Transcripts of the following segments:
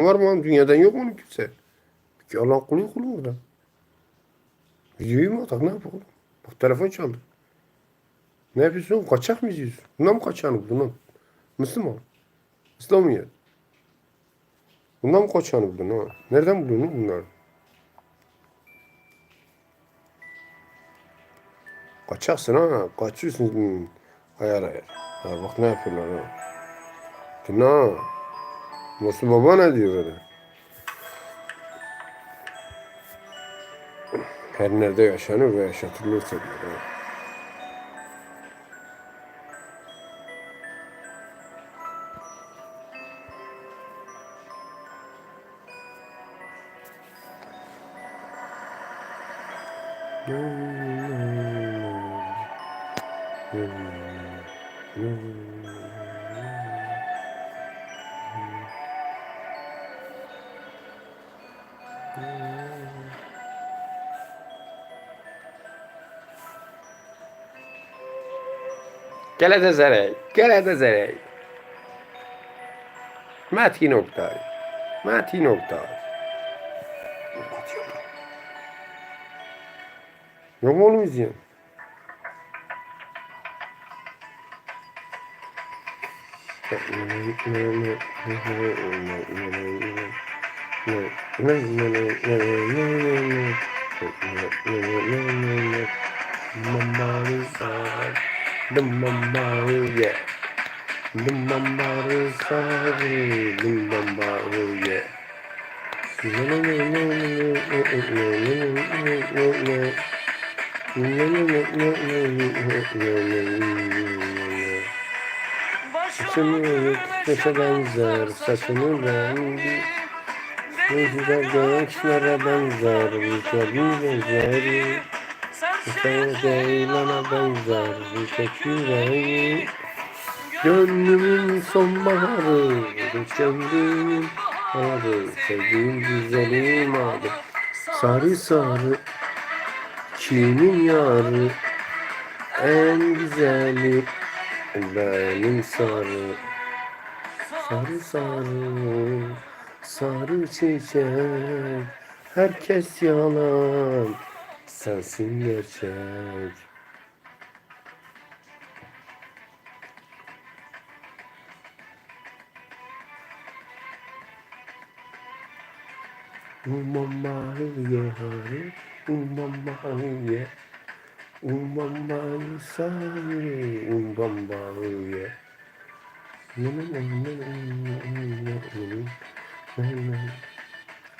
Var mı lan? Dünyadan yok mu kimse? Ki Allah'ın kulun kulun da. Videoyu mu atak ne yapalım? Bak telefon çaldı. Ne yapıyorsun? Kaçak mı izliyorsun? Bundan mı kaçağını buldun lan? Müslüman. İslamiyet. Bundan mı kaçağını buldun ha? Nereden buldun lan bunları? Kaçaksın ha. Kaçıyorsun. Ayar ayar. Ya bak ne yapıyorlar ha. Dinle ha. Musul baba ne diyor böyle? Her nerede yaşanır ve yaşatılırsa diyor. ha. Galatasaray, Galatasaray. Metin Oktay. Metin Oktay. Yok mu oğlum izleyen? Dumambaruye. Dumambaruye. Dumambaruye. Saçını yetmese benzer, saçını rengi Ne güzel gençlere benzer, güzel bir benzer Sen ceylana benzer, tek yüreği Gönlümün sonbaharı, kendimin adı Sevdiğim güzelim adı. Sarı sarı, kimin yarı En güzeli benim sarı. Sarı sarı Sarı çiçek Herkes yalan Sensin gerçek Umamaye hari Umamaye Umamaye sari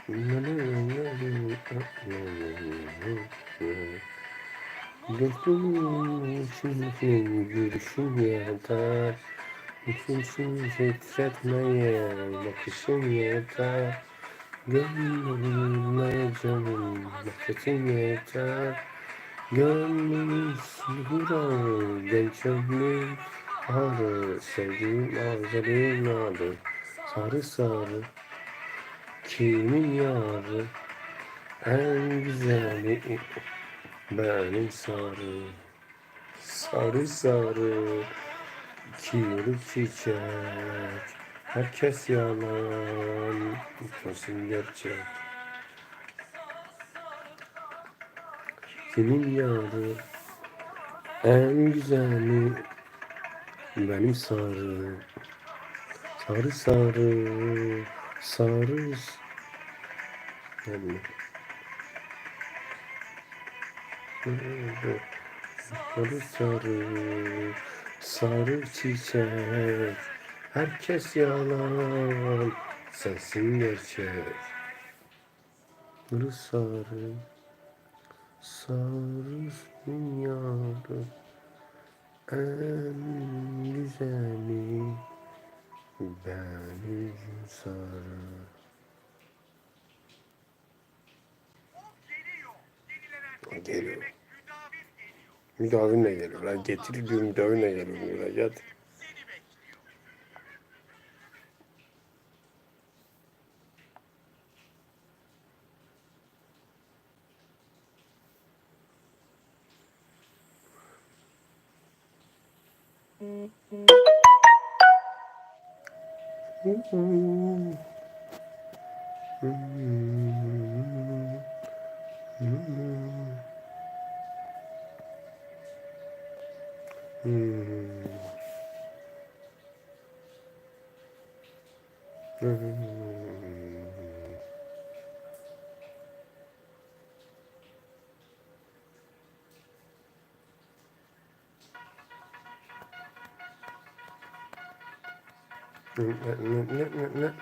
Umamaye Gözümün gülüşün yeter Bütün titretmeye bakışın yeter Gönlüme canım nefretin yeter Gönlüm sıra genç ömrüm Ağrı sevdiğim ağzının adı Sarı sarı Kimin yarı? En güzeli Benim sarı. Sarı sarı. Kirli çiçek. Herkes yalan. Kesin gerçek. Kimin yarı? En güzeli benim sarı. Sarı sarı. Sarı yani, Sarı sarı Sarı çiçek. Herkes yalan Sensin gerçek. Sarı sarı Sarı dünyada en güzeli. Benim sarı. geliyor. Müdavinle geliyorlar. Getir diyor müdavinle geliyor müracaat. Mm-hmm. Mm-hmm. Mm-hmm. Ne, ne, ne, ne,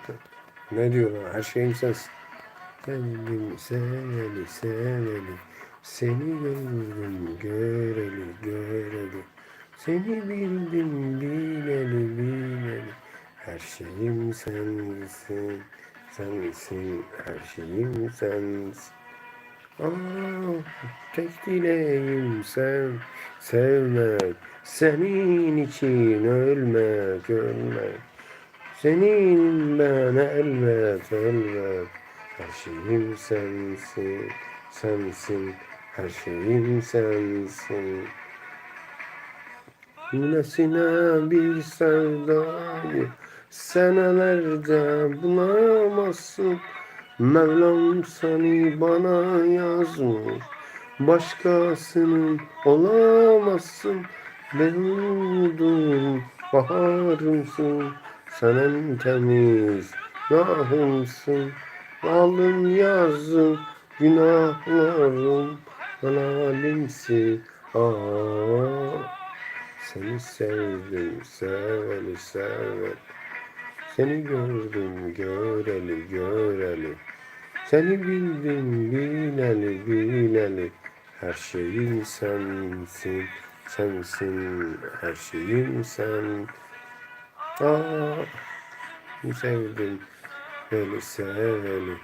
ne diyorlar? Her şeyim sensin. Kendim seveli seveli Seni gördüm göreli göreli Seni bildim bileli bileli. Her şeyim sensin. Sensin her şeyim sensin. Aa, tek dileğim sev, sevmek. Senin için ölmek ölmek. Senin ben elbet elbet. Her şeyim sensin. Sensin Her şeyim sensin Yine bir sevdayı Senelerce bulamazsın. Mevlam seni bana yazmış Başkasının olamazsın. Ben umudum baharımsın sen en temiz günahımsın Alın yazın günahlarım Helalimsin Aa, Seni sevdim seveli seveli. Seni gördüm göreli göreli. Seni bildim bileli bileli. Her şeyim sensin Sensin. Her şeyim sen. Aa, sevdim böyle seveli.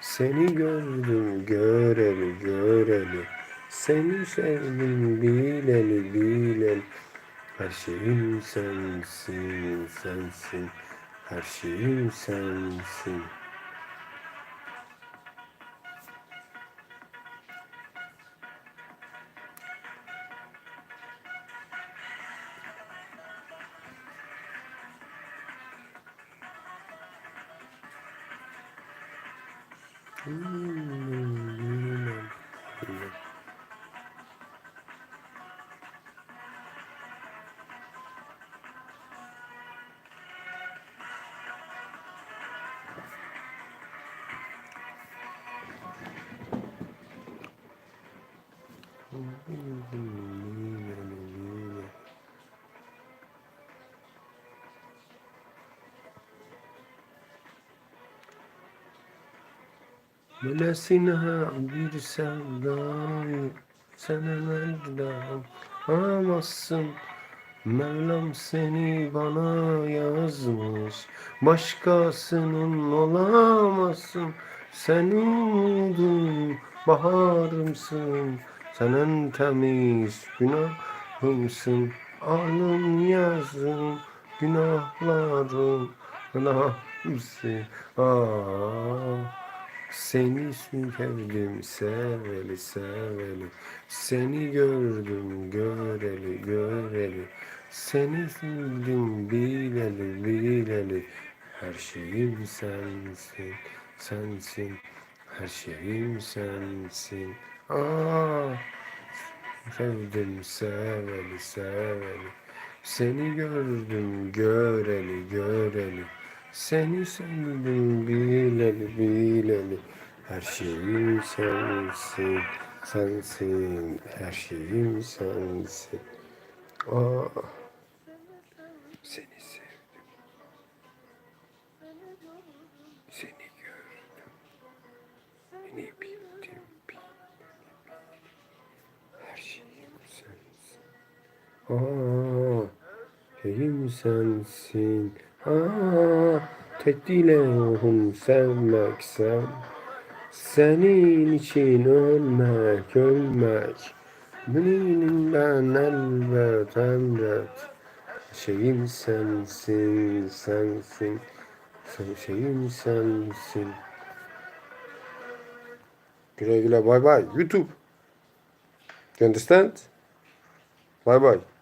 Seni gördüm göreli göreli. Seni sevdim bileli bileli Her şeyim sensin sensin. Her şeyim sensin Böylesine bir sevdayı senelerden alamazsın. Mevlam seni bana yazmış Başkasının olamazsın. Sen umudum baharımsın Sen en temiz günahımsın Alın yazın günahlarım Günahımsın ah seni sevdim seveli seveli. Seni gördüm göreli göreli. Seni sevdim bileli bileli. Her şeyim sensin sensin. Her şeyim sensin Aa, Sevdim seveli seveli. Seni gördüm göreli göreli. Seni sevdim bileli bileli. Her şeyim sensin Sensin. Her şeyim sensin. Aa, Seni sevdim Aa, şeyim sensin. Aa, tek dileğim sevmek sen. Senin için ölmek ölmek. Benim ben elbet elbet. Şeyim sensin sensin. Sen şeyim sensin. Güle güle bye bye YouTube. You understand? Bye bye